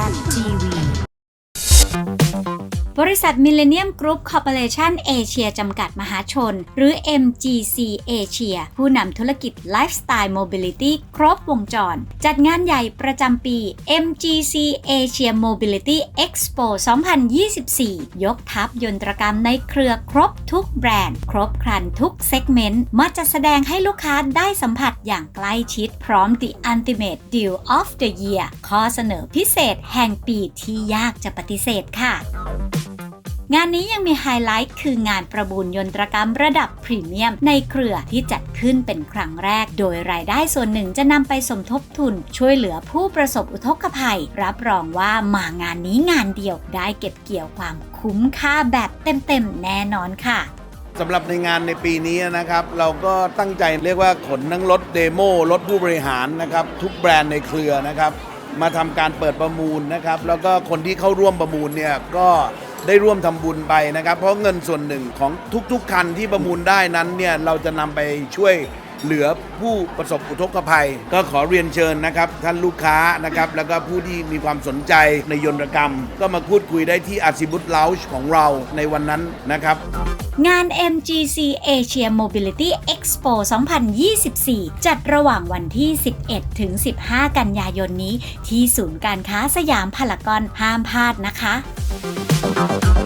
Sally TV. บริษัทมิเลเนียมกรุ๊ปคอร์ปอเรชั่นเอเชียจำกัดมหาชน หรือ MGC Asia ผู้นำธุรกิจไลฟ์สไตล์โมบิลิตี้ครบวงจร จัดงานใหญ่ประจำปี MGC Asia Mobility Expo 2024 ยกทัพยนตรกรรมในเครือครบทุกแบรนด์ ครบครันทุกเซกเมนต์ มาจัดแสดงให้ลูกค้าได้สัมผัสอย่างใกล้ชิดพร้อม The Ultimate Deal of the Year ข้อเสนอพิเศษแห่งปีที่ยากจะปฏิเสธค่ะ งานนี้ยังมีไฮไลท์คืองานประมูลยนตรกรรมระดับพรีเมียมในเครือที่จัดขึ้นเป็นครั้งแรก โดยรายได้ส่วนหนึ่งจะนำไปสมทบทุน ช่วยเหลือผู้ประสบอุทกภัย รับรองว่ามางานนี้งานเดียวได้เก็บเกี่ยวความคุ้มค่าแบบเต็มๆแน่นอนค่ะสำหรับในงานในปีนี้นะครับ เราก็ตั้งใจเรียกว่าขนทั้งรถเดโมรถผู้บริหารนะครับ ทุกแบรนด์ในเครือนะครับ มาทำการเปิดประมูลนะครับ แล้วก็คนที่เข้าร่วมประมูลเนี่ยก็ ได้ร่วมทำบุญไปนะครับ เพราะเงินส่วนหนึ่งของทุกๆ คันที่ประมูลได้นั้นเนี่ยเราจะนำไปช่วยเหลือผู้ประสบอุทกภัย ก็ขอเรียนเชิญนะครับ ท่านลูกค้านะครับ แล้วก็ผู้ที่มีความสนใจในยนตรกรรม ก็มาพูดคุยได้ที่อาซิบุตเลาช์ของเราในวันนั้นนะครับ งาน MGC Asia Mobility Expo 2024 จัดระหว่างวันที่ 11 ถึง 15 กันยายนนี้ ที่ศูนย์การค้าสยามพารากอนห้ามพลาดนะคะ Oh.